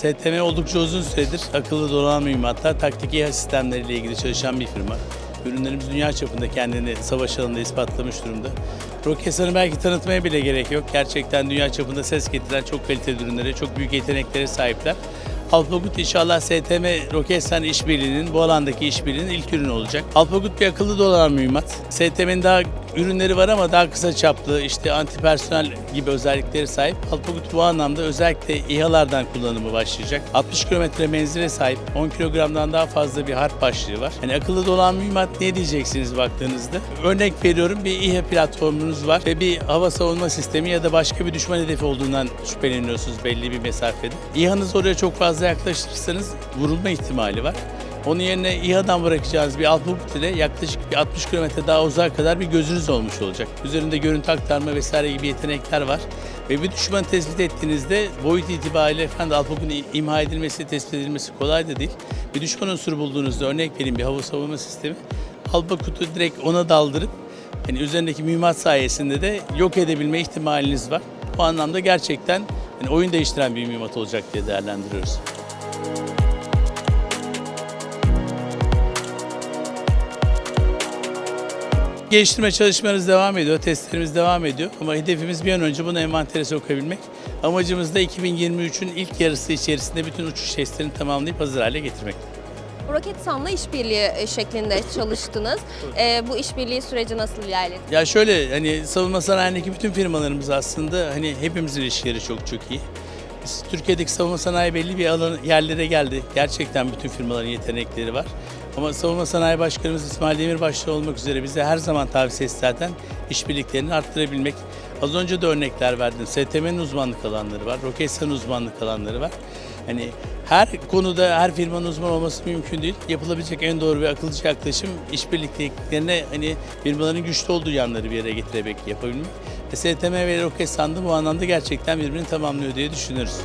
STM oldukça uzun süredir akıllı donanım mühimmatlar, taktik İHA sistemleriyle ilgili çalışan bir firma. Ürünlerimiz dünya çapında kendini savaş alanında ispatlamış durumda. Roketsan'ı belki tanıtmaya bile gerek yok. Gerçekten dünya çapında ses getiren çok kaliteli ürünlere, çok büyük yeteneklere sahipler. Alpagut inşallah STM Roketsan işbirliğinin bu alandaki işbirliğinin ilk ürünü olacak. Alpagut bir akıllı donanım mühimmat. STM'nin daha ürünleri var ama daha kısa çaplı, işte antipersonel gibi özellikleri sahip. Alpagut bu anlamda özellikle İHA'lardan kullanımı başlayacak. 60 kilometre menzile sahip, 10 kilogramdan daha fazla bir harp başlığı var. Yani akıllı donanım mühimmat ne diyeceksiniz baktığınızda? Örnek veriyorum bir İHA platformunuz var ve bir hava savunma sistemi ya da başka bir düşman hedefi olduğundan şüpheleniyorsunuz belli bir mesafede. İHA'nızı oraya çok fazla yaklaştırırsanız vurulma ihtimali var. Onun yerine İHA'dan bırakacağınız bir Alpabut ile yaklaşık bir 60 kilometre daha uzağa kadar bir gözünüz olmuş olacak. Üzerinde görüntü aktarma vesaire gibi yetenekler var. Ve bir düşmanı tespit ettiğinizde boyut itibariyle efendim Alpabut'un imha edilmesi, tespit edilmesi kolay da değil. Bir düşman unsuru bulduğunuzda örnek vereyim bir hava savunma sistemi. Alpabut'u direkt ona daldırıp yani üzerindeki mühimmat sayesinde de yok edebilme ihtimaliniz var. Bu anlamda gerçekten yani oyun değiştiren bir mühimmat olacak diye değerlendiriyoruz. Geliştirme çalışmalarımız devam ediyor, testlerimiz devam ediyor. Ama hedefimiz bir an önce bunu envantere sokabilmek. Amacımız da 2023'ün ilk yarısı içerisinde bütün uçuş testlerini tamamlayıp hazır hale getirmek. Roketsan'la işbirliği e, şeklinde çalıştınız. E, bu işbirliği süreci nasıl ilerledi? Ya şöyle hani savunma sanayindeki bütün firmalarımız aslında hani hepimizin ilişkileri çok çok iyi. Biz Türkiye'deki savunma sanayi belli bir alan yerlere geldi. Gerçekten bütün firmaların yetenekleri var. Ama Savunma Sanayi Başkanımız İsmail Demirbaşlı olmak üzere bize her zaman tavsiyesi zaten işbirliklerini arttırabilmek. Az önce de örnekler verdim. STM'nin uzmanlık alanları var, Roketsan'ın uzmanlık alanları var. Hani her konuda her firmanın uzman olması mümkün değil. Yapılabilecek en doğru ve akıllıca yaklaşım işbirliklerine hani firmaların güçlü olduğu yanları bir yere getirerek yapabilmek. STM ve Roketsan da bu anlamda gerçekten birbirini tamamlıyor diye düşünürüz.